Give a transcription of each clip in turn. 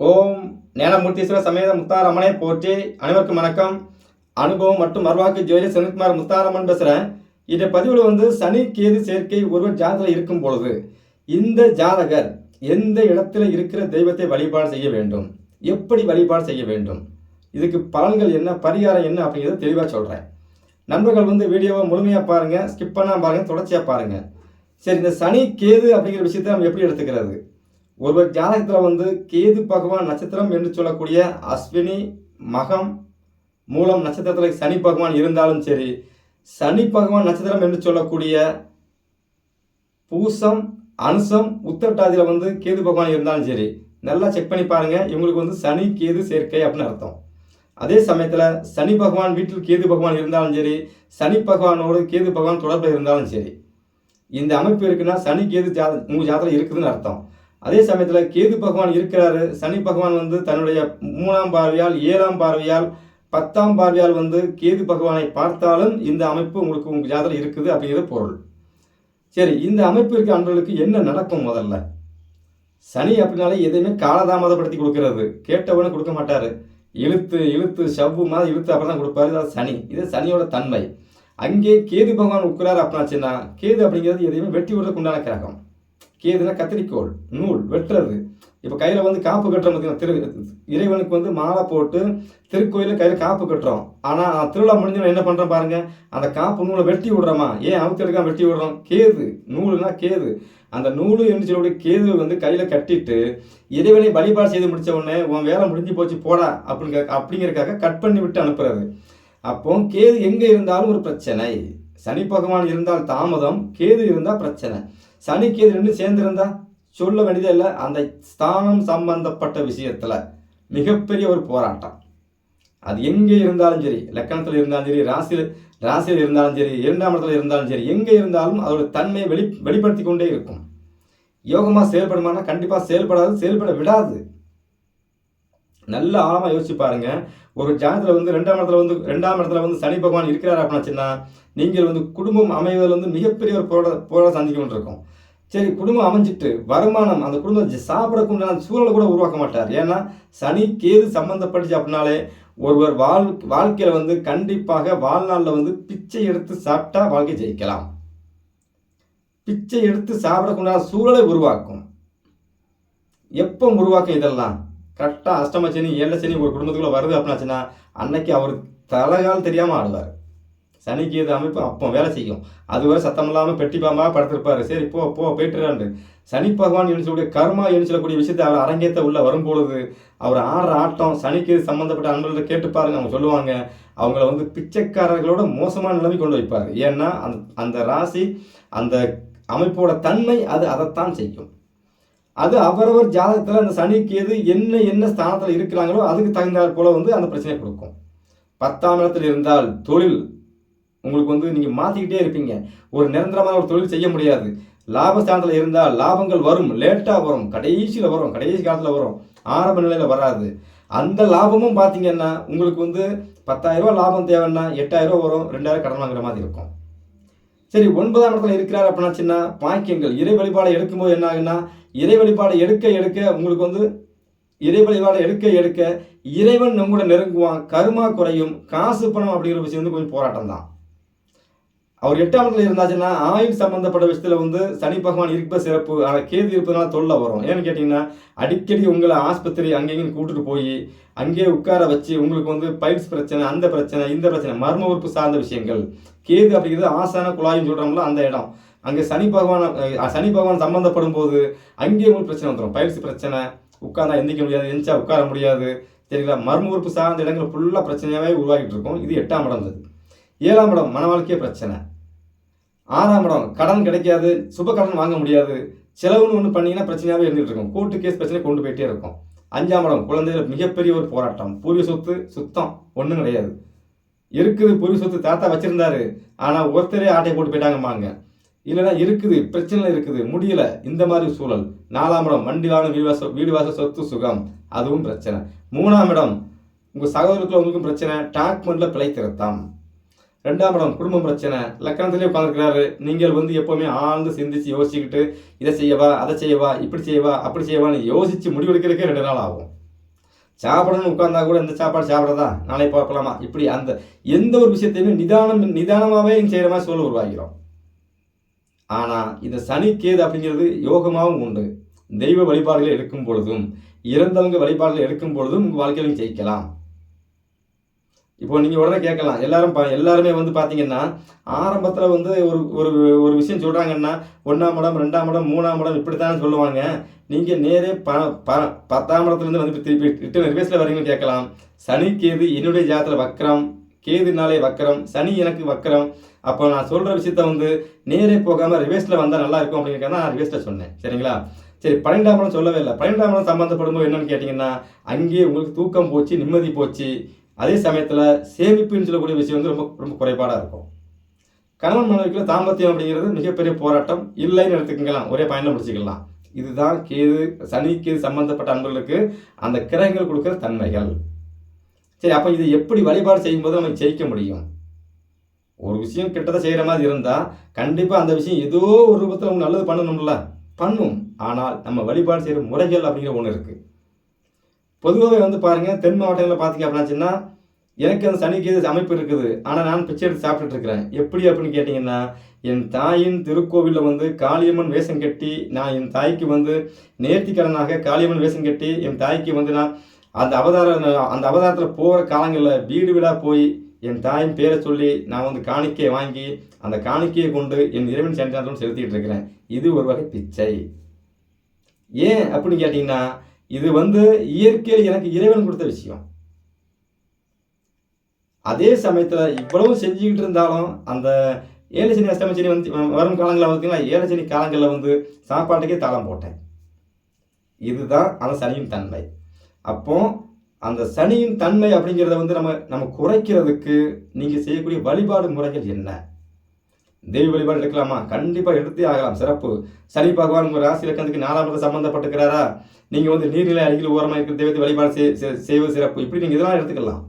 ஓம் ஞானமூர்த்தீஸ்வர சமேத முத்தாரம்மனை போற்றி அனைவருக்கும் வணக்கம். அனுபவம் மற்றும் மறுவாக்கு ஜோதி செந்தில்குமார் முத்தாரம்மன் பேசுகிறேன் இந்த பதிவில் வந்து சனி கேது சேர்க்கை ஒருவர் ஜாதகத்தில் இருக்கும் பொழுது இந்த ஜாதகர் எந்த இடத்துல இருக்கிற தெய்வத்தை வழிபாடு செய்ய வேண்டும்? எப்படி வழிபாடு செய்ய வேண்டும்? இதுக்கு பலன்கள் என்ன பரிகாரம் என்ன அப்படிங்கிறத தெளிவாக சொல்கிறேன் நண்பர்கள் வந்து வீடியோவை முழுமையாக பாருங்கள் ஸ்கிப் பண்ணாமல் பாருங்கள் தொடர்ச்சியாக பாருங்கள் சரி இந்த சனி கேது அப்படிங்கிற விஷயத்தை நம்ம எப்படி எடுத்துக்கிறது? ஒருவர் ஜாதகத்தில் வந்து கேது பகவான் நட்சத்திரம் என்று சொல்லக்கூடிய அஸ்வினி மகம் மூலம் நட்சத்திரத்தில் சனி பகவான் இருந்தாலும் சரி சனி பகவான் நட்சத்திரம் என்று சொல்லக்கூடிய பூசம் அனுசம் உத்தரட்டாதியில் வந்து கேது பகவான் இருந்தாலும் சரி நல்லா செக் பண்ணி பாருங்கள் இவங்களுக்கு வந்து சனி கேது சேர்க்கை அப்படின்னு அர்த்தம். அதே சமயத்தில் சனி பகவான் வீட்டில் கேது பகவான் இருந்தாலும் சரி சனி பகவானோடு கேது பகவான் தொடர்பில் இருந்தாலும் சரி இந்த அமைப்பு இருக்குன்னா சனி கேது ஜாத உங்கள் ஜாதகம் இருக்குதுன்னு அர்த்தம். அதே சமயத்தில் கேது பகவான் இருக்கிறாரு. சனி பகவான் வந்து தன்னுடைய மூணாம் பார்வையால் ஏழாம் பார்வையால் பத்தாம் பார்வையால் வந்து கேது பகவானை பார்த்தாலும் இந்த அமைப்பு உங்களுக்கு உங்கள் ஜாதகம் இருக்குது அப்படிங்கிறது பொருள். சரி இந்த அமைப்பு இருக்க அன்றர்களுக்கு என்ன நடக்கும் முதல்ல? சனி அப்படின்னாலே எதையுமே காலதாமதப்படுத்தி கொடுக்கறது. கேட்டவனே கொடுக்க மாட்டார். இழுத்து இழுத்து சவ்வு மாதிரி இழுத்து அப்புறம் தான் கொடுப்பாரு. அது சனி. இது சனியோட தன்மை. அங்கே கேது பகவான் உட்கிறார் அப்படின்னாச்சுன்னா கேது அப்படிங்கிறது எதையுமே வெட்டி விடுறதுக்கு உண்டான கிரகம். கேதுனா கத்திரிக்கோள் நூல் வெட்டுறது. இப்போ கையில் வந்து காப்பு கட்டுறோம் பார்த்தீங்கன்னா திரு இறைவனுக்கு வந்து மாலை போட்டு திருக்கோயிலில் கையில் காப்பு கட்டுறோம். ஆனால் திருவிழா முடிஞ்சவன் என்ன பண்ணுறோம் பாருங்க அந்த காப்பு நூலை வெட்டி விடுறோமா? ஏன் அவுத்து எடுக்காம வெட்டி விடுறோம்? கேது நூலுனா கேது. அந்த நூலு என்று சொல்லக்கூடிய கேது வந்து கையில் கட்டிட்டு இறைவனை வழிபாடு செய்து முடித்த உடனே உன் வேலை முடிஞ்சு போச்சு போடா அப்படிங்க அப்படிங்கிறதுக்காக கட் பண்ணி விட்டு அனுப்புறது. அப்போ கேது எங்கே இருந்தாலும் ஒரு பிரச்சனை. சனி பகவான் இருந்தால் தாமதம் கேது இருந்தால் பிரச்சனை. சனிக்கு கேது ரெண்டு சேர்ந்திருந்தா சொல்ல வேண்டியதே இல்லை. அந்த ஸ்தானம் சம்பந்தப்பட்ட விஷயத்தில் மிகப்பெரிய ஒரு போராட்டம். அது எங்கே இருந்தாலும் சரி லக்கணத்தில் இருந்தாலும் சரி ராசியில் ராசியில் இருந்தாலும் சரி இரண்டாம் இடத்துல இருந்தாலும் சரி எங்கே இருந்தாலும் அதோட தன்மையை வெளி வெளிப்படுத்தி கொண்டே இருக்கும். யோகமாக செயல்படுமானா கண்டிப்பாக செயல்படாது செயல்பட விடாது. நல்ல ஆழமாக யோசிச்சு பாருங்க. ஒரு ஜாதகத்தில் வந்து ரெண்டாம் இடத்துல வந்து ரெண்டாம் இடத்துல வந்து சனி பகவான் இருக்கிறார் அப்படின்னாச்சுன்னா நீங்கள் வந்து குடும்பம் அமைவதில் வந்து மிகப்பெரிய ஒரு போராட போராட சந்திக்கணும் இருக்கும் சரி குடும்பம் அமைஞ்சிட்டு வருமானம் அந்த குடும்பம் சாப்பிடக்கூடிய சூழலை கூட உருவாக்க மாட்டார். ஏன்னா சனி கேது சம்மந்தப்பட்டுச்சு அப்படின்னாலே ஒருவர் வாழ் வாழ்க்கையில் வந்து கண்டிப்பாக வாழ்நாளில் வந்து பிச்சை எடுத்து சாப்பிட்டா வாழ்க்கை ஜெயிக்கலாம். பிச்சை எடுத்து சாப்பிடக்கூடிய சூழலை உருவாக்கும். எப்போ உருவாக்கும் இதெல்லாம்? கரெக்டாக அஷ்டம சனி ஏழை சனி ஒரு குடும்பத்துக்குள்ளே வருது அப்படின்னாச்சுன்னா அன்னைக்கு அவர் தலைகால் தெரியாமல் ஆடுவார். சனிக்கு இது அமைப்பு அப்போ வேலை செய்யும். அதுவரை சத்தம் இல்லாமல் பெட்டி பாம்பாக படுத்திருப்பாரு. சரி போ போ போயிட்டுறாண்டு சனி பகவான் எழுச்சக்கூடிய சொல்லக்கூடிய கர்மா என்று சொல்லக்கூடிய விஷயத்தை அவர் அரங்கேற்ற உள்ள வரும்பொழுது அவர் ஆடுற ஆட்டம் சனிக்கு சம்மந்தப்பட்ட அன்பர்கள்ட்ட கேட்டு பாருங்க அவங்க சொல்லுவாங்க. அவங்கள வந்து பிச்சைக்காரர்களோட மோசமான நிலைமை கொண்டு வைப்பார். ஏன்னா அந்த அந்த ராசி அந்த அமைப்போட தன்மை அது அதைத்தான் செய்யும். அது அவரவர் ஜாதகத்தில் அந்த சனி கேது என்ன என்ன ஸ்தானத்தில் இருக்கிறாங்களோ அதுக்கு தகுந்தாற் போல வந்து அந்த பிரச்சனையை கொடுக்கும். பத்தாம் இடத்தில் இருந்தால் தொழில் உங்களுக்கு வந்து நீங்கள் மாற்றிக்கிட்டே இருப்பீங்க. ஒரு நிரந்தரமான ஒரு தொழில் செய்ய முடியாது. லாபஸ்தானத்தில் இருந்தால் லாபங்கள் வரும் லேட்டாக வரும் கடைசியில் வரும் கடைசி காலத்தில் வரும் ஆரம்ப நிலையில் வராது. அந்த லாபமும் பார்த்தீங்கன்னா உங்களுக்கு வந்து பத்தாயிரரூபா லாபம் தேவைன்னா எட்டாயிரரூபா வரும் ரெண்டாயிரம் கடன் வாங்குற மாதிரி இருக்கும். சரி ஒன்பதாம் இடத்துல இருக்கிறார் அப்படின்னாச்சுன்னா பாக்கியங்கள். இறை வழிபாடை எடுக்கும்போது என்ன ஆகுன்னா இறை வழிபாடை எடுக்க எடுக்க உங்களுக்கு வந்து இறை வழிபாடை எடுக்க எடுக்க இறைவன் நம்ம கூட நெருங்குவான். கருமா குறையும் காசு பணம் அப்படிங்கிற விஷயம் வந்து கொஞ்சம் போராட்டம் தான் அவர் எட்டாம் இடத்துல இருந்தாச்சுன்னா ஆயுள் சம்பந்தப்பட்ட விஷயத்தில் வந்து சனி பகவான் இருப்ப சிறப்பு ஆனால் கேது இருப்பதனால தொல்லை வரும். ஏன்னு கேட்டிங்கன்னா அடிக்கடி உங்களை ஆஸ்பத்திரி அங்கேயும் கூட்டிட்டு போய் அங்கேயே உட்கார வச்சு உங்களுக்கு வந்து பைல்ஸ் பிரச்சனை அந்த பிரச்சனை இந்த பிரச்சனை மர்ம உறுப்பு சார்ந்த விஷயங்கள். கேது அப்படிங்கிறது ஆசான குழாயின்னு சொல்கிறோம்ல அந்த இடம். அங்கே சனி பகவான் சனி பகவான் சம்மந்தப்படும் போது அங்கேயே உங்களுக்கு பிரச்சனை வந்துடும் பைல்ஸ் பிரச்சனை உட்கார்ந்தா எந்திக்க முடியாது எந்திச்சா உட்கார முடியாது. சரிங்களா மர்ம உறுப்பு சார்ந்த இடங்கள் ஃபுல்லாக பிரச்சனையாகவே உருவாகிட்டு இருக்கும். இது எட்டாம் இடம் இது ஏழாம் இடம் மன வாழ்க்கையே பிரச்சனை. ஆறாம் இடம் கடன் கிடைக்காது சுப கடன் வாங்க முடியாது. செலவுன்னு ஒன்று பண்ணிங்கன்னா பிரச்சனையாகவே இருந்துகிட்டு இருக்கும். கோர்ட்டு கேஸ் பிரச்சனை கொண்டு போயிட்டே இருக்கும். அஞ்சாம் இடம் குழந்தைகள் மிகப்பெரிய ஒரு போராட்டம். பூர்வீக சொத்து சுத்தம் ஒன்றும் கிடையாது. இருக்குது பூர்வீக சொத்து தாத்தா வச்சுருந்தாரு. ஆனால் ஒருத்தரே ஆட்டை போட்டு போயிட்டாங்கம்மாங்க இல்லைன்னா இருக்குது பிரச்சனை இருக்குது. முடியல. இந்த மாதிரி சூழல். நாலாம் இடம் வண்டி வாங்க வீடு வாசல் வீடு வாசல் சொத்து சுகம். அதுவும் பிரச்சனை. மூணாம் இடம் உங்கள் சகோதரத்தில் உங்களுக்கும் பிரச்சனை. டாக்குமெண்ட்டில் பிழை திருத்தம் ரெண்டாம் இடம் குடும்பம் பிரச்சனை. லக்கணத்திலே உட்காந்துருக்கிறாரு நீங்கள் வந்து எப்போவுமே ஆழ்ந்து சிந்திச்சு யோசிச்சுக்கிட்டு இதை செய்யவா அதை செய்யவா இப்படி செய்யவா அப்படி செய்யவான்னு யோசிச்சு முடிவெடுக்கிறதுக்கே ரெண்டு நாள் ஆகும். சாப்பிடணும்னு உட்கார்ந்தா கூட இந்த சாப்பாடு சாப்பிட்றதா? நாளை பார்க்கலாமா? இப்படி அந்த எந்த ஒரு விஷயத்தையுமே நிதானம் நிதானமாகவே செய்கிற மாதிரி சூழல் உருவாகிறோம். ஆனால் இந்த சனி கேது அப்படிங்கிறது யோகமாகவும் உண்டு. தெய்வ வழிபாடுகளை எடுக்கும் பொழுதும் இறந்தவங்க வழிபாடுகளை எடுக்கும் பொழுதும் உங்கள் வாழ்க்கையில ஜெயிக்கலாம். இப்போ நீங்கள் உடனே கேட்கலாம். எல்லாரும் பா எல்லாருமே வந்து பார்த்தீங்கன்னா ஆரம்பத்தில் வந்து ஒரு ஒரு ஒரு விஷயம் சொல்கிறாங்கன்னா ஒன்றாம் இடம் ரெண்டாம் இடம் மூணாம் இடம் இப்படித்தானே சொல்லுவாங்க. நீங்கள் நேரே ப ப பத்தாம் இடத்துலேருந்து வந்து திருப்பி ரிட்டர்ன் ரிவர்ஸில் வரீங்கன்னு கேட்கலாம். சனி கேது என்னுடைய ஜாதத்தில் வக்கரம் கேதுனாலே வக்கரம் சனி எனக்கு வக்கரம் அப்போ நான் சொல்கிற விஷயத்த வந்து நேரே போகாமல் ரிவேஸில் வந்தால் நல்லா இருக்கும் அப்படிங்கிறத நான் ரிவேஸில் சொன்னேன். சரிங்களா? சரி பன்னெண்டாம் இடம் சொல்லவே இல்லை. பன்னெண்டாம் இடம் சம்மந்தப்படும் போது என்னன்னு கேட்டிங்கன்னா அங்கேயே உங்களுக்கு தூக்கம் போச்சு நிம்மதி போச்சு. அதே சமயத்தில் சேமிப்புன்னு சொல்லக்கூடிய விஷயம் வந்து ரொம்ப ரொம்ப குறைபாடாக இருக்கும். கணவன் மனைவிக்குள்ள தாம்பத்தியம் அப்படிங்கிறது மிகப்பெரிய போராட்டம். இல்லைன்னு எடுத்துக்கலாம் ஒரே பயனில் முடிச்சுக்கலாம். இதுதான் கேது சனி கேது சம்பந்தப்பட்ட அன்பர்களுக்கு அந்த கிரகங்கள் கொடுக்குற தன்மைகள். சரி அப்போ இதை எப்படி வழிபாடு செய்யும்போது நம்ம ஜெயிக்க முடியும்? ஒரு விஷயம் கிட்டத்தட்ட செய்கிற மாதிரி இருந்தால் கண்டிப்பாக அந்த விஷயம் ஏதோ ஒரு ரூபத்தில் நம்ம நல்லது பண்ணணும்ல. பண்ணும். ஆனால் நம்ம வழிபாடு செய்கிற முறைகள் அப்படிங்கிற ஒன்று இருக்குது பொதுவாகவே வந்து பாருங்கள் தென் மாவட்டங்களில் பார்த்தீங்க அப்படின்னாச்சுன்னா எனக்கு அந்த சனிக்கு இது அமைப்பு இருக்குது. ஆனால் நான் பிச்சை எடுத்து சாப்பிட்டுட்டு இருக்கிறேன். எப்படி அப்படின்னு கேட்டிங்கன்னா என் தாயின் திருக்கோவிலில் வந்து காளியம்மன் வேஷம் கட்டி நான் என் தாய்க்கு வந்து நேர்த்திக்கடனாக காளியம்மன் வேஷம் கட்டி என் தாய்க்கு வந்து நான் அந்த அவதார அந்த அவதாரத்தில் போகிற காலங்களில் வீடு வீடாக போய் என் தாயின் பேரை சொல்லி நான் வந்து காணிக்கையை வாங்கி அந்த காணிக்கையை கொண்டு என் இறைவன் சென்றாலும் செலுத்திக்கிட்டு இருக்கிறேன். இது ஒரு வகை பிச்சை. ஏன் அப்படின்னு கேட்டிங்கன்னா இது வந்து இயற்கையில் எனக்கு இறைவன் கொடுத்த விஷயம். அதே சமயத்தில் இவ்வளவு செஞ்சுக்கிட்டு இருந்தாலும் அந்த ஏழு சனி வந்து வரும் காலங்களில் பார்த்தீங்கன்னா ஏழு காலங்களில் வந்து சாப்பாட்டுக்கே தாளம் போட்டேன். இதுதான் அந்த சனியின் தன்மை. அப்போ அந்த சனியின் தன்மை அப்படிங்கிறத வந்து நம்ம நம்ம குறைக்கிறதுக்கு நீங்கள் செய்யக்கூடிய வழிபாடு முறைகள் என்ன? தெய்வ வழிபாடு எடுக்கலாமா? கண்டிப்பாக எடுத்தே ஆகலாம். சிறப்பு. சனி பகவான் உங்கள் ராசி இலக்கணத்துக்கு நாலாம் இடத்துல சம்மந்தப்பட்டுக்கிறாரா நீங்கள் வந்து நீர்நிலை அருகில் ஓரமாக இருக்கிற தெய்வத்தை வழிபாடு செய்வது சிறப்பு. இப்படி நீங்கள் இதெல்லாம் எடுத்துக்கலாம்.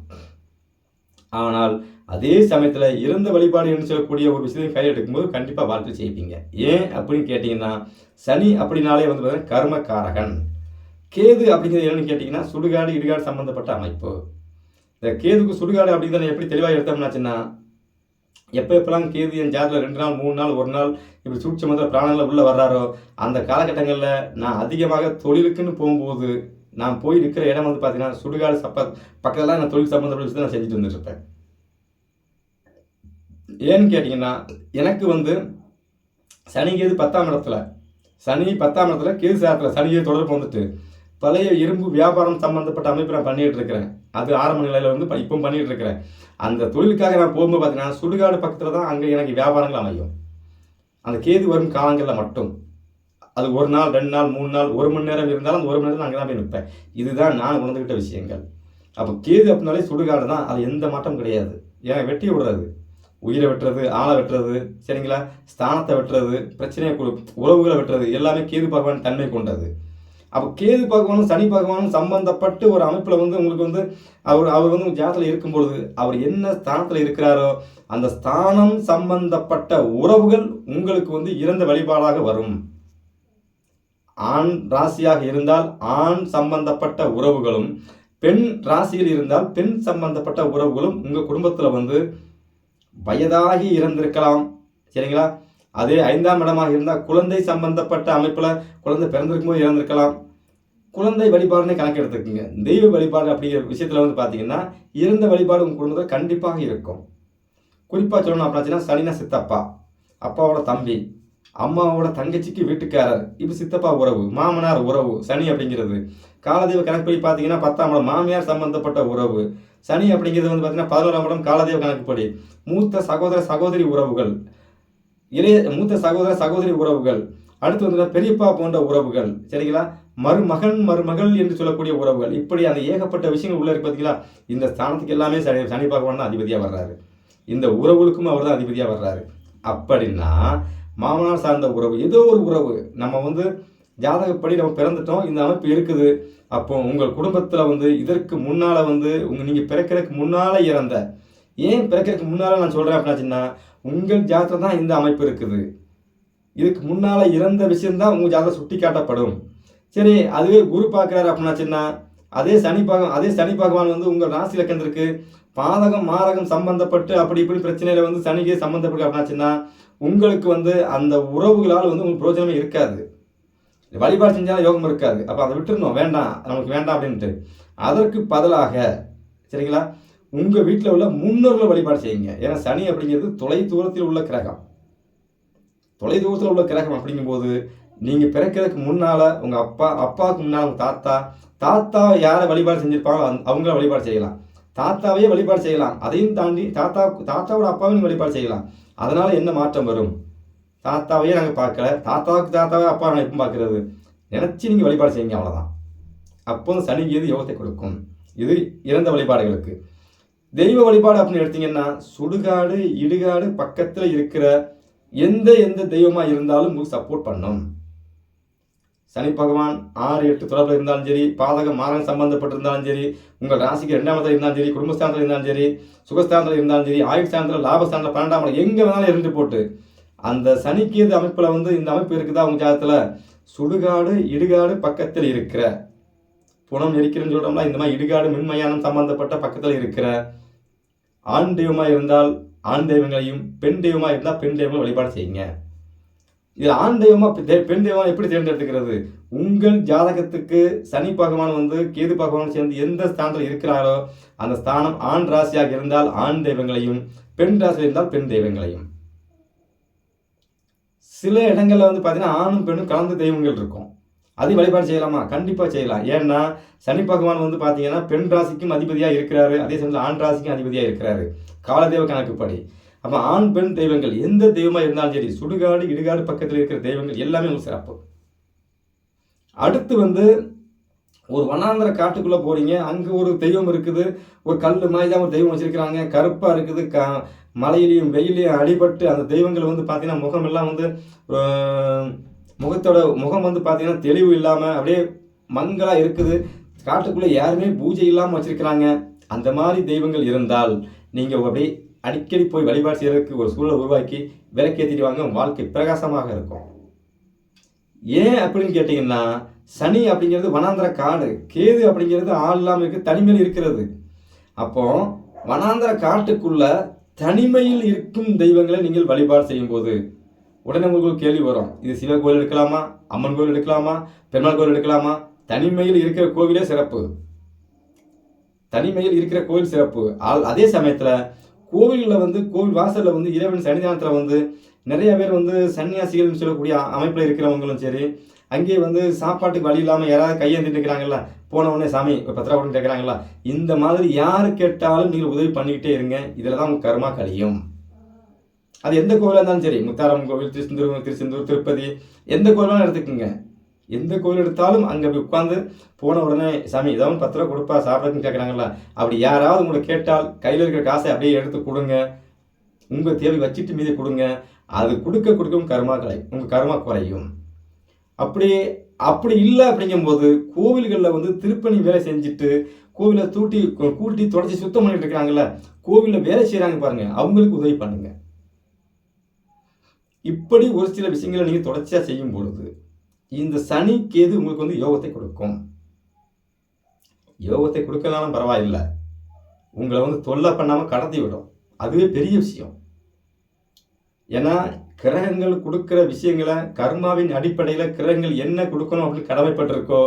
ஆனால் அதே சமயத்தில் இறந்த வழிபாடு என்று சொல்லக்கூடிய ஒரு விஷயத்தையும் கையில் எடுக்கும்போது கண்டிப்பாக வாழ்க்கை செய்வீங்க. ஏன் அப்படின்னு கேட்டிங்கன்னா சனி அப்படின்னாலே வந்து பார்த்தீங்கன்னா கர்மகாரகன் கேது அப்படிங்கிறது என்னன்னு கேட்டிங்கன்னா சுடுகாடு இடுகாடு சம்மந்தப்பட்ட அமைப்பு. இந்த கேதுக்கு சுடுகாடு அப்படிங்கிறத எப்படி தெளிவாக எடுத்தோம்னாச்சுன்னா எப்போ எப்போல்லாம் கேது என் ஜாதத்தில் ரெண்டு நாள் மூணு நாள் ஒரு நாள் இப்படி சூட்சமத்தில் பிராணங்களில் உள்ளே வர்றாரோ அந்த காலகட்டங்களில் நான் அதிகமாக தொழிலுக்குன்னு போகும்போது நான் போய் இருக்கிற இடம் வந்து பார்த்தீங்கன்னா சுடுகாடு சப்ப பக்கத்தில் நான் தொழில் சம்மந்தப்பட்ட விஷயத்தை நான் செஞ்சுட்டு வந்துட்டுருப்பேன் ஏன்னு கேட்டிங்கன்னா எனக்கு வந்து சனி கேது பத்தாம் இடத்துல சனி பத்தாம் இடத்துல கேது சாரத்தில் சனி கேது தொடர்பு வந்துட்டு பழைய இரும்பு வியாபாரம் சம்மந்தப்பட்ட அமைப்பு நான் பண்ணிகிட்டு இருக்கிறேன் அது ஆரம்ப நிலையில் வந்து இப்போ பண்ணிகிட்டு இருக்கிறேன் அந்த தொழிலுக்காக நான் போகும்போது பார்த்தீங்கன்னா சுடுகாடு பக்கத்தில் தான் அங்கே எனக்கு வியாபாரங்கள் அமையும். அந்த கேது வரும் காலங்களில் மட்டும். அது ஒரு நாள் ரெண்டு நாள் மூணு நாள் ஒரு மணி நேரம் இருந்தாலும் அந்த ஒரு மணி நேரம் அங்கே தான் போய் நிற்பேன் இதுதான் நான் உணர்ந்துக்கிட்ட விஷயங்கள். அப்போ கேது அப்படின்னாலே சுடுகாடு தான். அது எந்த மாற்றம் கிடையாது. ஏன் வெட்டி விடுறது. உயிரை வெட்டுறது ஆளை வெட்டுறது சரிங்களா? ஸ்தானத்தை வெட்டுறது பிரச்சனையை கொடு உறவுகளை வெட்டுறது எல்லாமே கேது பகவான் தன்மை கொண்டது. அப்போ கேது பகவானும் சனி பகவானும் சம்பந்தப்பட்டு ஒரு அமைப்பில் வந்து உங்களுக்கு வந்து அவர் அவர் வந்து ஜாதத்தில் இருக்கும்பொழுது அவர் என்ன ஸ்தானத்தில் இருக்கிறாரோ அந்த ஸ்தானம் சம்பந்தப்பட்ட உறவுகள் உங்களுக்கு வந்து இறந்த வழிபாடாக வரும். ஆண் ராசியாக இருந்தால் ஆண் சம்பந்தப்பட்ட உறவுகளும் பெண் ராசியில் இருந்தால் பெண் சம்பந்தப்பட்ட உறவுகளும் உங்கள் குடும்பத்தில் வந்து வயதாகி இறந்திருக்கலாம். சரிங்களா? அதே ஐந்தாம் இடமாக இருந்தால் குழந்தை சம்பந்தப்பட்ட அமைப்பில் குழந்தை பிறந்திருக்கும் போது இறந்திருக்கலாம். குழந்தை வழிபாடுனே கணக்கு எடுத்துக்கோங்க தெய்வ வழிபாடு அப்படிங்கிற விஷயத்தில் வந்து பார்த்தீங்கன்னா இறந்த வழிபாடு உங்கள் குடும்பத்தில் கண்டிப்பாக இருக்கும். குறிப்பாக சொல்லணும் அப்படின்னா சனினா சித்தப்பா அப்பாவோட தம்பி அம்மாவோட தங்கச்சிக்கு வீட்டுக்காரர் இப்போ சித்தப்பா உறவு மாமனார் உறவு சனி அப்படிங்கிறது. காலதெய்வ கணக்குப்படி பார்த்தீங்கன்னா பத்தாம் இடம் மாமியார் சம்பந்தப்பட்ட உறவு. சனி அப்படிங்கிறது வந்து பார்த்தீங்கன்னா பதினோராம் இடம் காலதெய்வ கணக்குப்படி மூத்த சகோதர சகோதரி உறவுகள். இளைய மூத்த சகோதர சகோதரி உறவுகள். அடுத்து வந்து பெரியப்பா போன்ற உறவுகள். சரிங்களா? மருமகன் மருமகள் என்று சொல்லக்கூடிய உறவுகள். இப்படி அந்த ஏகப்பட்ட விஷயங்கள் உள்ள இருக்கு பார்த்தீங்களா? இந்த ஸ்தானத்துக்கு எல்லாமே சனி சனி பகவான் தான் அதிபதியாக வர்றாரு. இந்த உறவுகளுக்கும் அவர் தான் அதிபதியாக வர்றாரு. அப்படின்னா மாமனார் சார்ந்த உறவு ஏதோ ஒரு உறவு. நம்ம வந்து ஜாதகப்படி நம்ம பிறந்துட்டோம் இந்த அமைப்பு இருக்குது. அப்போ உங்கள் குடும்பத்தில் வந்து இதற்கு முன்னால் வந்து உங்கள் நீங்கள் பிறக்கிறதுக்கு முன்னால் இறந்த ஏன் பிறக்கிறதுக்கு முன்னால் நான் சொல்கிறேன் அப்படின்னாச்சுன்னா உங்கள் ஜாதகத்தில் தான் இந்த அமைப்பு இருக்குது. இதுக்கு முன்னால் இறந்த விஷயம்தான் உங்கள் ஜாதகம் சுட்டி காட்டப்படும் சரி அதுவே குரு பார்க்குறாரு அப்படின்னாச்சுன்னா அதே சனி பகவான் அதே சனி பகவான் வந்து உங்கள் ராசி லக்கணத்திற்கு பாதகம் மாரகம் சம்பந்தப்பட்டு அப்படி இப்படி பிரச்சனையில் வந்து சனிக்கு சம்பந்தப்பட்டு அப்படின்னாச்சுன்னா உங்களுக்கு வந்து அந்த உறவுகளால் வந்து உங்களுக்கு பிரோஜனமே இருக்காது. வழிபாடு செஞ்சாலும் யோகம் இருக்காது. அப்போ அதை விட்டுருணும் வேண்டாம். நமக்கு வேண்டாம் அப்படின்ட்டு. அதற்கு பதிலாக சரிங்களா? உங்கள் வீட்டில் உள்ள முன்னோர்களை வழிபாடு செய்யுங்க. ஏன்னா சனி அப்படிங்கிறது தொலை தூரத்தில் உள்ள கிரகம். தொலை தூரத்தில் உள்ள கிரகம் அப்படிங்கும்போது நீங்கள் பிறக்கிறதுக்கு முன்னால் உங்கள் அப்பா அப்பாவுக்கு முன்னால் உங்கள் தாத்தா தாத்தா யாரை வழிபாடு செஞ்சுருப்பாங்களோ அந் அவங்கள வழிபாடு செய்யலாம். தாத்தாவையே வழிபாடு செய்யலாம். அதையும் தாண்டி தாத்தா தாத்தாவோட அப்பாவையும் வழிபாடு செய்யலாம். அதனால் என்ன மாற்றம் வரும்? தாத்தாவையே நாங்கள் பார்க்கல. தாத்தாவுக்கு தாத்தாவே அப்பா நாங்கள் எப்போ பார்க்கறது. நினச்சி நீங்கள் வழிபாடு செய்யுங்க அவ்வளோதான் அப்போ அந்த சனி கேது யோகத்தை கொடுக்கும். இது இறந்த வழிபாடுகளுக்கு. தெய்வ வழிபாடு அப்படின்னு எடுத்தீங்கன்னா சுடுகாடு இடுகாடு பக்கத்தில் இருக்கிற எந்த எந்த தெய்வமாக இருந்தாலும் உங்களுக்கு சப்போர்ட் பண்ணும். சனி பகவான் ஆறு எட்டு தொடர்பில் இருந்தாலும் சரி பாதகம் மாரகம் சம்பந்தப்பட்டிருந்தாலும் சரி உங்கள் ராசிக்கு ரெண்டாம் இருந்தாலும் சரி குடும்பஸ்தானத்தில் இருந்தாலும் சரி சுகஸ்தானத்தில் இருந்தாலும் சரி ஆயுள் ஸ்தானத்தில் லாபஸ்தானத்தில் பன்னெண்டாம் இடம் எங்கே வேணாலும் இருந்து போட்டு அந்த சனிக்கேது அமைப்பில் வந்து இந்த அமைப்பு இருக்குதா உங்கள் ஜாதத்தில் சுடுகாடு இடுகாடு பக்கத்தில் இருக்கிற புனம் எரிக்கிறேன்னு சொல்கிறோம்னா இந்த மாதிரி இடுகாடு மின்மயானம் சம்பந்தப்பட்ட பக்கத்தில் இருக்கிற ஆண் தெய்வமாக இருந்தால் ஆண் தெய்வங்களையும் பெண் தெய்வமாக இருந்தால் பெண் தெய்வங்களை வழிபாடு செய்யுங்க. இது ஆண் தெய்வமாக பெண் தெய்வம் எப்படி தேர்ந்தெடுத்துக்கிறது? உங்கள் ஜாதகத்துக்கு சனி பகவான் வந்து கேது பகவான் சேர்ந்து எந்த ஸ்தானத்தில் இருக்கிறாரோ அந்த ஸ்தானம் ஆண் ராசியாக இருந்தால் ஆண் தெய்வங்களையும் பெண் ராசியாக இருந்தால் பெண் தெய்வங்களையும். சில இடங்களில் வந்து பார்த்தீங்கன்னா ஆணும் பெண்ணும் கலந்த தெய்வங்கள் இருக்கும். அதையும் வழிபாடு செய்யலாமா? கண்டிப்பாக செய்யலாம். ஏன்னா சனி பகவான் வந்து பார்த்தீங்கன்னா பெண் ராசிக்கும் அதிபதியாக இருக்கிறாரு. அதே சமயத்தில் ஆண் ராசிக்கும் அதிபதியாக இருக்கிறாரு. காலதெய்வ கணக்குப்படி. அப்போ ஆண் பெண் தெய்வங்கள் எந்த தெய்வமாக இருந்தாலும் சரி சுடுகாடு இடுகாடு பக்கத்தில் இருக்கிற தெய்வங்கள் எல்லாமே உங்களுக்கு சிறப்பு. அடுத்து வந்து ஒரு வனாந்திர காட்டுக்குள்ளே போகிறீங்க அங்கே ஒரு தெய்வம் இருக்குது. ஒரு கல் மாதிரி தான் ஒரு தெய்வம் வச்சுருக்கிறாங்க. கருப்பாக இருக்குது. க மலையிலையும் வெயிலையும் அடிபட்டு அந்த தெய்வங்கள் வந்து பார்த்தீங்கன்னா முகமெல்லாம் வந்து முகத்தோட முகம் வந்து பார்த்தீங்கன்னா தெளிவு இல்லாமல் அப்படியே மங்கலாக இருக்குது. காட்டுக்குள்ளே யாருமே பூஜை இல்லாமல் வச்சுருக்கிறாங்க. அந்த மாதிரி தெய்வங்கள் இருந்தால் நீங்கள் அப்படியே அடிக்கடி போய் வழிபாடு செய்கிறதுக்கு ஒரு சூழலை உருவாக்கி விளக்கேற்றிட்டு வாங்க. வாழ்க்கை பிரகாசமாக இருக்கும். ஏன் அப்படின்னு கேட்டிங்கன்னா சனி அப்படிங்கிறது வனாந்திர காடு. கேது அப்படிங்கிறது ஆள் இல்லாமல் இருக்குது தனிமையில் இருக்கிறது. அப்போ வனாந்திர காட்டுக்குள்ள தனிமையில் இருக்கும் தெய்வங்களை நீங்கள் வழிபாடு செய்யும்போது உடனே உங்களுக்கு கேள்வி வரும். இது சிவ கோயில் எடுக்கலாமா? அம்மன் கோயில் எடுக்கலாமா? பெருமாள் கோயில் எடுக்கலாமா? தனிமையில் இருக்கிற கோவிலே சிறப்பு. தனிமையில் இருக்கிற கோவில் சிறப்பு. ஆல் அதே சமயத்தில் கோவிலில் வந்து கோவில் வாசலில் வந்து இறைவன் சன்னிதானத்தில் வந்து நிறைய பேர் வந்து சன்னியாசிகள்னு சொல்லக்கூடிய அமைப்பில் இருக்கிறவங்களும் சரி அங்கேயே வந்து சாப்பாட்டுக்கு வழி இல்லாமல் யாராவது கையேந்திட்டு இருக்கிறாங்கல்ல போன உடனே சாமி இப்போ பத்து ரூபா கேட்குறாங்களா இந்த மாதிரி யார் கேட்டாலும் நீங்கள் உதவி பண்ணிக்கிட்டே இருங்க. இதில் தான் உங்கள் கர்மா கழியும். அது எந்த கோவிலாக இருந்தாலும் சரி. முத்தாரம் கோவில் திருச்செந்தூர் திருச்செந்தூர் திருப்பதி எந்த கோவிலாலும் எடுத்துக்கோங்க. எந்த கோவில் எடுத்தாலும் அங்கே போய் உட்காந்து போன உடனே சாமி ஏதாவது பத்து ரூபா கொடுப்பா சாப்பிட்றதுன்னு கேட்குறாங்களா அப்படி யாராவது உங்களை கேட்டால் கையில் இருக்கிற காசை அப்படியே எடுத்து கொடுங்க. உங்கள் தேவை வச்சுட்டு மீதி கொடுங்க. அது கொடுக்க கொடுக்கும் கர்மா கலை உங்கள் கர்மா குறையும். அப்படி அப்படி இல்லை அப்படிங்கும்போது கோவில்களில் வந்து திருப்பணி வேலை செஞ்சுட்டு கோவிலை தூட்டி கூட்டி தொடச்சி சுத்தம் பண்ணிட்டு இருக்கிறாங்கல்ல கோவிலில் வேலை செய்கிறாங்க பாருங்கள் அவங்களுக்கு உதவி பண்ணுங்கள் இப்படி ஒரு சில விஷயங்களை நீங்கள் தொடர்ச்சியாக செய்யும் பொழுது இந்த சனி கேது உங்களுக்கு வந்து யோகத்தை கொடுக்கும். யோகத்தை கொடுக்கலனாலும் பரவாயில்லை. உங்களை வந்து தொல்லை பண்ணாமல் கடத்தி விடும். அதுவே பெரிய விஷயம். ஏன்னா கிரகங்கள் கொடுக்குற விஷயங்களை கர்மாவின் அடிப்படையில் கிரகங்கள் என்ன கொடுக்கணும் அப்படின்னு கடமைப்பட்டிருக்கோ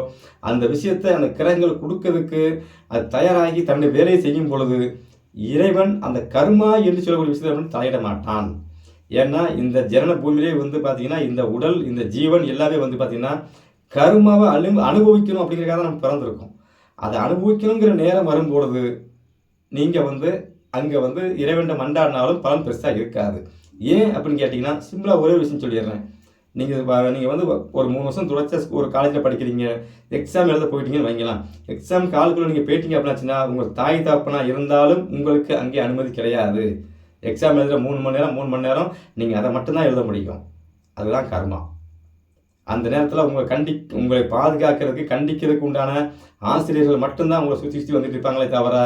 அந்த விஷயத்தை அந்த கிரகங்கள் கொடுக்கறதுக்கு அது தயாராகி தன்னுடைய வேலையை செய்யும் பொழுது இறைவன் அந்த கர்மா என்று சொல்லக்கூடிய விஷயத்தை வந்து தலையிட மாட்டான். ஏன்னா இந்த ஜனன பூமியிலே வந்து பார்த்தீங்கன்னா இந்த உடல் இந்த ஜீவன் எல்லாமே வந்து பார்த்தீங்கன்னா கருமாவை அனு அனுபவிக்கணும் அப்படிங்கிறக்காக தான் நம்ம பிறந்திருக்கோம். அதை அனுபவிக்கணுங்கிற நேரம் வரும்பொழுது நீங்கள் வந்து அங்கே வந்து இறைவன் மண்டாடினாலும் பலன் பெருசாக இருக்காது. ஏன் அப்படின்னு கேட்டிங்கன்னா சிம்பிளாக ஒரே விஷயம் சொல்லிடுறேன். நீங்கள் நீங்கள் வந்து ஒரு மூணு வருஷம் தொடர்ச்சியாக ஒரு காலேஜில் படிக்கிறீங்க எக்ஸாம் எழுத போயிட்டீங்கன்னு வைங்களேன். எக்ஸாம் காலத்தில் நீங்கள் போயிட்டீங்க அப்படின்னாச்சுன்னா உங்கள் தாய் தாப்பனா இருந்தாலும் உங்களுக்கு அங்கே அனுமதி கிடையாது. எக்ஸாம் எழுதுகிற மூணு மணி நேரம் மூணு மணி நேரம் நீங்கள் அதை மட்டும்தான் எழுத முடியும். அதுதான் கர்மா. அந்த நேரத்தில் உங்களை கண்டி உங்களை பாதுகாக்கிறதுக்கு கண்டிக்கிறதுக்கு உண்டான ஆசிரியர்கள் மட்டும்தான் உங்களை சுற்றி சுற்றி வந்துட்டு இருப்பாங்களே தவிர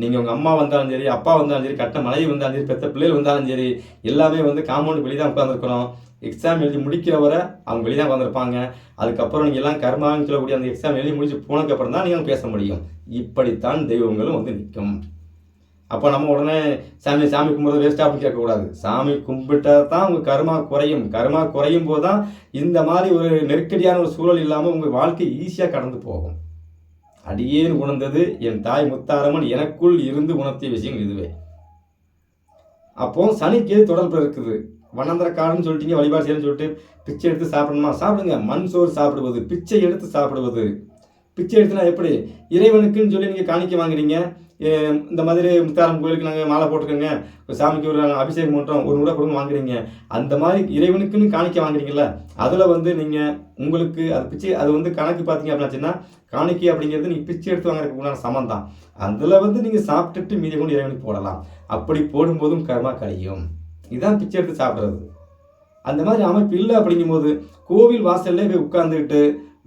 நீங்கள் உங்கள் அம்மா வந்தாலும் சரி அப்பா வந்தாலும் சரி கட்ட மனைவி வந்தாலும் சரி பெற்ற பிள்ளைகள் வந்தாலும் சரி எல்லாமே வந்து காம்பவுண்ட் வெளியே தான் உட்காந்துருக்கணும் எக்ஸாம் எழுதி முடிக்கிற வரை அவங்க வெளியே தான் உட்காந்துருப்பாங்க அதுக்கப்புறம் நீங்கள் எல்லாம் கர்மான்னு சொல்லக்கூடிய அந்த எக்ஸாம் எழுதி முடிச்சு போனதுக்கப்புறம் தான் நீங்கள் பேச முடியும். இப்படித்தான் தெய்வங்களும் வந்து நிற்கும். அப்போ நம்ம உடனே சாமி சாமி கும்பிட்றது வேஸ்ட்டாக அப்படி கேட்கக்கூடாது. சாமி கும்பிட்டா தான் உங்கள் கருமா குறையும். கருமா குறையும் போது தான் இந்த மாதிரி ஒரு நெருக்கடியான ஒரு சூழல் இல்லாமல் உங்கள் வாழ்க்கை ஈஸியாக கடந்து போகும். அடியேன்னு உணர்ந்தது என் தாய் முத்தாரம்மன் எனக்குள் இருந்து உணர்த்திய விஷயம் இதுவே. அப்போ சனிக்கு தொடர்பு இருக்குது? வண்ணந்திர சொல்லிட்டீங்க வழிபாடு செய்யணும்னு சொல்லிட்டு பிச்சை எடுத்து சாப்பிடணுமா? சாப்பிடுங்க. மண் சோறு சாப்பிடுவது பிச்சை எடுத்து சாப்பிடுவது. பிச்சை எடுத்துனா எப்படி? இறைவனுக்குன்னு சொல்லி நீங்கள் காணிக்க வாங்குறீங்க. இந்த மாதிரி முத்தாரம் கோயிலுக்கு நாங்கள் மாலை போட்டுருக்கோங்க. ஒரு சாமிக்கு ஒரு அபிஷேகம் பண்ணுறோம் ஒரு முறை கொடுங்க வாங்குறீங்க. அந்த மாதிரி இறைவனுக்குன்னு காணிக்க வாங்குறீங்கல்ல அதில் வந்து நீங்கள் உங்களுக்கு அது பிச்சை அது வந்து கணக்கு பார்த்தீங்க அப்படின்னாச்சுன்னா காணிக்கை அப்படிங்கிறது நீங்கள் பிச்சை எடுத்து வாங்குறதுக்கு உண்டான சமம் தான். அதில் வந்து நீங்கள் சாப்பிட்டுட்டு மீதி கொண்டு இறைவனுக்கு போடலாம். அப்படி போடும்போதும் கர்மா கழியும். இதுதான் பிச்சை எடுத்து சாப்பிட்றது. அந்த மாதிரி அமைப்பு இல்லை அப்படிங்கும்போது கோவில் வாசல்லே போய் உட்காந்துக்கிட்டு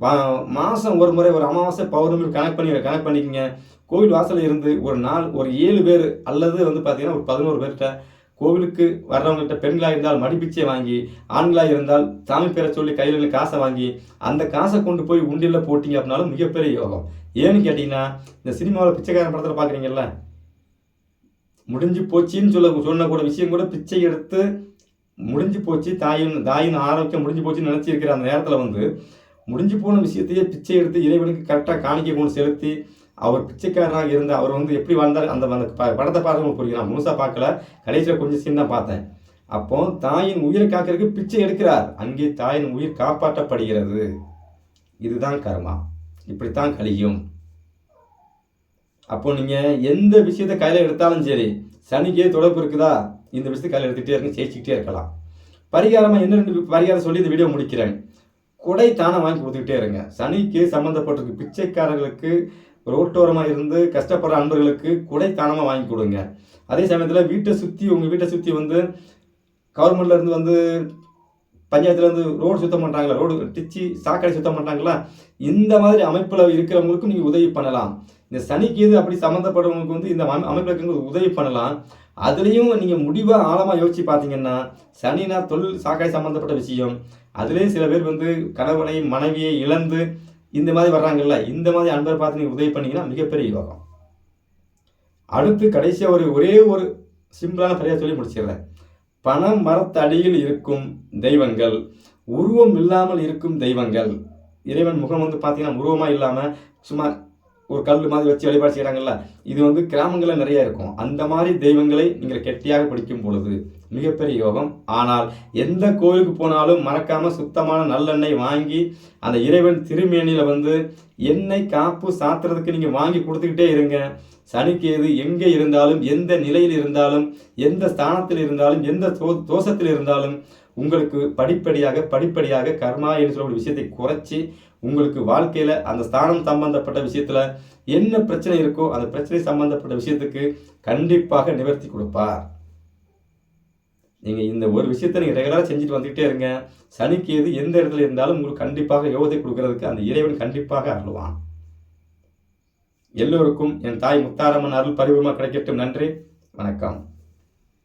வா மாதம் ஒரு முறை ஒரு அமாவாசை பௌர்ணமி கனெக்ட் பண்ணி கனெக்ட் பண்ணிக்கோங்க. கோவில் வாசலில் இருந்து ஒரு நாள் ஒரு ஏழு பேர் அல்லது வந்து பார்த்தீங்கன்னா ஒரு பதினோரு பேர்கிட்ட கோவிலுக்கு வர்றவங்ககிட்ட பெண்களாக இருந்தால் மடிப்பிச்சை வாங்கி ஆண்களாக இருந்தால் சாமி பேரை சொல்லி கையில் காசை வாங்கி அந்த காசை கொண்டு போய் உண்டியில் போட்டிங்க அப்படின்னாலும் மிகப்பெரிய யோகம். ஏன்னு கேட்டிங்கன்னா இந்த சினிமாவில் பிச்சைக்காரன் படத்தில் பார்க்குறீங்கல்ல முடிஞ்சு போச்சுன்னு சொல்ல சொன்ன கூட விஷயம் கூட பிச்சை எடுத்து முடிஞ்சு போச்சு தாயின் தாயின் ஆரோக்கியம் முடிஞ்சு போச்சுன்னு நினச்சிருக்கிற அந்த நேரத்தில் வந்து முடிஞ்சு போன விஷயத்தையே பிச்சை எடுத்து இறைவனுக்கு கரெக்டாக காணிக்கை கொண்டு செலுத்தி அவர் பிச்சைக்காரராக இருந்த அவர் வந்து எப்படி வாழ்ந்தார்? அந்த அந்த ப- படத்தை பார்த்து உங்களுக்கு முழுசாக பார்க்கல. கடைசியில் கொஞ்சம் சீன் தான் பார்த்தேன். அப்போ தாயின் உயிரை காக்கிறதுக்கு பிச்சை எடுக்கிறார். அங்கே தாயின் உயிர் காப்பாற்றப்படுகிறது. இதுதான் கர்மா. இப்படித்தான் கழியும். அப்போ நீங்கள் எந்த விஷயத்த கையில் எடுத்தாலும் சரி சனிக்கே தொடர்பு இருக்குதா? இந்த விஷயத்தை கையில் எடுத்துகிட்டே இருக்க ஜெயிச்சுக்கிட்டே இருக்கலாம். பரிகாரமாக என்ன ரெண்டு பரிகாரம் சொல்லி இந்த வீடியோ முடிக்கிறேன். கொடை தானே வாங்கி கொடுத்துக்கிட்டே இருங்க. சனிக்கு சம்மந்தப்பட்டிருக்கு பிச்சைக்காரர்களுக்கு ரோட்டோரமாக இருந்து கஷ்டப்படுற அன்பர்களுக்கு குடை தானமாக வாங்கி கொடுங்க. அதே சமயத்தில் வீட்டை சுற்றி உங்கள் வீட்டை சுற்றி வந்து கவர்மெண்ட்ல இருந்து வந்து பஞ்சாயத்துலேருந்து ரோடு சுத்தம் பண்ணுறாங்களா ரோடு டிச்சு சாக்கடை சுத்தம் பண்ணுறாங்களா இந்த மாதிரி அமைப்பில் இருக்கிறவங்களுக்கும் நீங்கள் உதவி பண்ணலாம். இந்த சனிக்கு இது அப்படி சம்மந்தப்பட்டவங்களுக்கு வந்து இந்த அமைப்பில் இருக்கிறவங்களுக்கு உதவி பண்ணலாம். அதுலேயும் நீங்கள் முடிவாக ஆழமாக யோசிச்சு பார்த்தீங்கன்னா சனினா தொழில் சாக்கடை சம்மந்தப்பட்ட விஷயம். அதுலேயும் சில பேர் வந்து கணவனை மனைவியை இழந்து இந்த மாதிரி வர்றாங்கல்ல இந்த மாதிரி அன்பர் பார்த்து நீங்கள் உதவி பண்ணீங்கன்னா மிகப்பெரிய யோகம். அடுத்து கடைசியாக ஒரு ஒரே ஒரு சிம்பிளான பரியா சொல்லி முடிச்சிடுறேன். பணம் மரத்தடியில் இருக்கும் தெய்வங்கள் உருவம் இல்லாமல் இருக்கும் தெய்வங்கள். இறைவன் முகம் வந்து பார்த்தீங்கன்னா உருவமாக இல்லாமல் சும்மா ஒரு கல் மாதிரி வச்சு வழிபாடு செய்கிறாங்கல்ல இது வந்து கிராமங்களில் நிறைய இருக்கும். அந்த மாதிரி தெய்வங்களை நீங்கள் கெட்டியாக பிடிக்கும் பொழுது மிகப்பெரிய யோகம். ஆனால் எந்த கோயிலுக்கு போனாலும் மறக்காம சுத்தமான நல்லெண்ணெய் வாங்கி அந்த இறைவன் திருமேனியில் வந்து எண்ணெய் காப்பு சாத்துறதுக்கு நீங்கள் வாங்கி கொடுத்துக்கிட்டே இருங்க. சனிக்கேது எங்கே இருந்தாலும் எந்த நிலையில் இருந்தாலும் எந்த ஸ்தானத்தில் இருந்தாலும் எந்த தோ- தோஷத்தில் இருந்தாலும் உங்களுக்கு படிப்படியாக படிப்படியாக கர்மா என்று சொல்லக்கூடிய விஷயத்தை குறைச்சி உங்களுக்கு வாழ்க்கையில் அந்த ஸ்தானம் சம்பந்தப்பட்ட விஷயத்தில் என்ன பிரச்சனை இருக்கோ அந்த பிரச்சனை சம்பந்தப்பட்ட விஷயத்துக்கு கண்டிப்பாக நிவர்த்தி கொடுப்பார். நீங்கள் இந்த ஒரு விஷயத்தை நீங்கள் ரெகுலராக செஞ்சுட்டு வந்துகிட்டே இருங்க. சனிக்கு எது எந்த இடத்துல இருந்தாலும் உங்களுக்கு கண்டிப்பாக யோகத்தை கொடுக்கறதுக்கு அந்த இறைவன் கண்டிப்பாக அருள்வான். எல்லோருக்கும் என் தாய் முத்தாரம்மன் அருள் பரிபூர்ணமாக கிடைக்கட்டும். நன்றி. வணக்கம்.